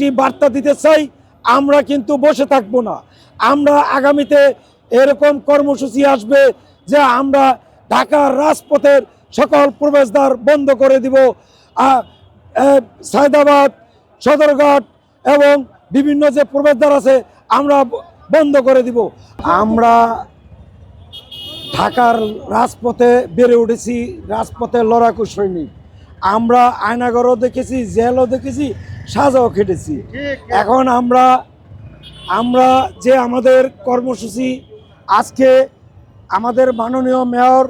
একটি বার্তা দিতে চাই, আমরা কিন্তু বসে থাকব না। আমরা আগামীতে এরকম কর্মসূচি আসবে যে আমরা ঢাকার রাজপথের সকল প্রবেশদ্বার বন্ধ করে দিব। সায়দাবাদ, সদরঘাট এবং বিভিন্ন যে প্রবেশদ্বার আছে, আমরা বন্ধ করে দিব। আমরা ঢাকার রাজপথে বেড়ে উঠেছি, রাজপথে লড়াকু সৈনিক। আমরা আয়নাগরও দেখেছি জেলও দেখেছি সাজাও খেটেছি। এখন আমরা আমরা যে আমাদের কর্মসূচি আজকে আমাদের মাননীয় মেয়র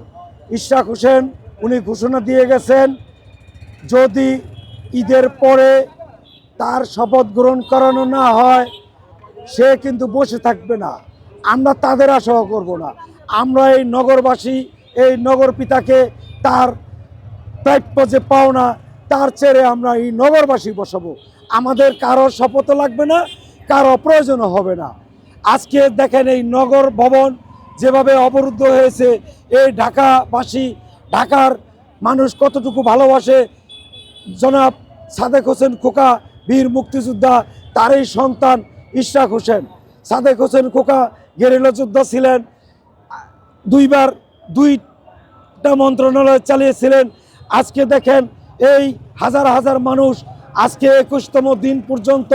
ইশরাক হোসেন উনি ঘোষণা দিয়ে গেছেন যদি ঈদের পরে তার শপথ গ্রহণ করানো না হয় সে কিন্তু বসে থাকবে না। আমরা তাদের আশাও করব না। আমরা এই নগরবাসী এই নগর পিতাকে তার প্রাপ্য যে পাওনা তার ছেড়ে আমরা এই নগরবাসী বসাবো। আমাদের কারও শপথ লাগবে না, কারও প্রয়োজনও হবে না। আজকে দেখেন এই নগর ভবন যেভাবে অবরুদ্ধ হয়েছে, এই ঢাকাবাসী, ঢাকার মানুষ কতটুকু ভালোবাসে। জনাব সাদেক হোসেন খোকা, বীর মুক্তিযোদ্ধা, তারই সন্তান ইশরাক হোসেন। সাদেক হোসেন খোকা গেরিলা যোদ্ধা ছিলেন, দুইবার দুইটা মন্ত্রণালয় চালিয়েছিলেন আজকে দেখেন এই হাজার হাজার মানুষ আজকে একুশতম দিন পর্যন্ত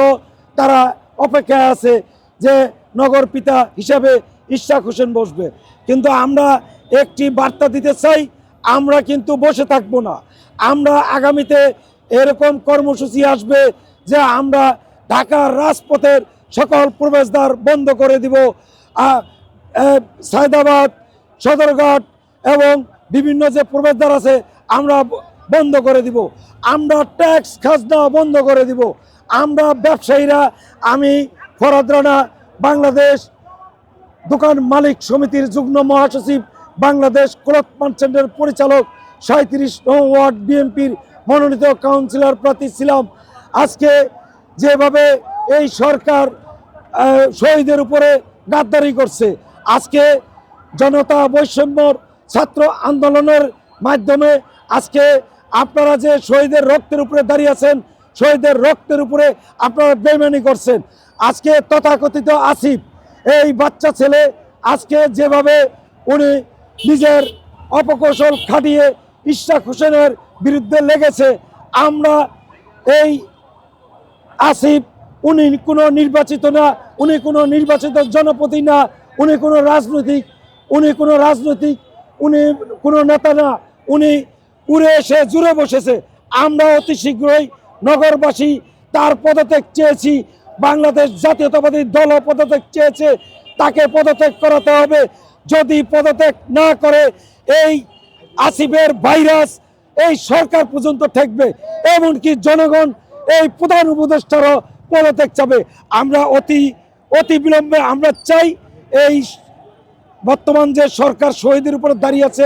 তারা অপেক্ষায় আছে যে নগর পিতা হিসাবে ইশাক হোসেন বসবে। কিন্তু আমরা একটি বার্তা দিতে চাই, আমরা কিন্তু বসে থাকব না। আমরা আগামীতে এরকম কর্মসূচি আসবে যে আমরা ঢাকার রাজপথের সকল প্রবেশদ্বার বন্ধ করে দিব। সায়দাবাদ, সদরঘাট এবং বিভিন্ন যে প্রবেশদ্বার আছে আমরা বন্ধ করে দিব। আমরা ট্যাক্স খাজনা বন্ধ করে দিব। আমরা ব্যবসায়ীরা, আমি, ফরাদ রানা, বাংলাদেশ দোকান মালিক সমিতির যুগ্ম মহাসচিব, বাংলাদেশ ক্লথ মার্চেন্টের পরিচালক সাঁত্রিশ ওয়ার্ড বিএনপির মনোনীত কাউন্সিলর প্রার্থী ছিলাম। আজকে যেভাবে এই সরকার শহীদের উপরে গাদ্দারি করছে, আজকে জনতা বৈষম্যর ছাত্র আন্দোলনের মাধ্যমে আজকে আপনারা যে শহীদের রক্তের উপরে দাঁড়িয়ে আছেন, শহীদের রক্তের উপরে আপনারা বেমানি করছেন। আজকে তথাকথিত আসিফ, এই বাচ্চা ছেলে আজকে যেভাবে উনি নিজের অপকৌশল খাটিয়ে ইশাক হোসেনের বিরুদ্ধে লেগেছে, আমরা এই আসিফ, উনি কোনো নির্বাচিত না, উনি কোনো নির্বাচিত জনপতি না, উনি কোনো রাজনৈতিক, উনি কোনো রাজনৈতিক, উনি কোনো নেতা না, উনি উড়ে এসে, জুড়ে বসেছে। আমরা অতি শীঘ্রই নগরবাসী তার পদত্যাগ চেয়েছি। বাংলাদেশ জাতীয়তাবাদী দলও পদত্যাগ চেয়েছে। তাকে পদত্যাগ করাতে হবে। যদি পদত্যাগ না করে, এই আসিফের ভাইরাস এই সরকার পর্যন্ত ঠেকবে। এমনকি জনগণ এই প্রধান উপদেষ্টারও পদত্যাগ চাবে। আমরা অতি অতি বিলম্বে আমরা চাই এই বর্তমান যে সরকার শহীদের উপরে দাঁড়িয়ে আছে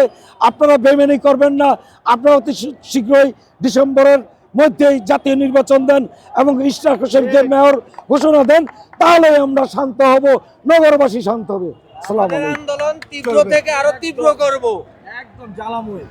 আপনারা বেমেনি করবেন না। আপনারা অতি শীঘ্রই ডিসেম্বরের মধ্যেই জাতীয় নির্বাচন দেন এবং ইশরাক হোসেনকে মেয়র ঘোষণা দেন তাহলে আমরা শান্ত হব নগরবাসী শান্ত হবে। আন্দোলন তীব্র থেকে আরও তীব্র করব। একদম জ্বালাময়।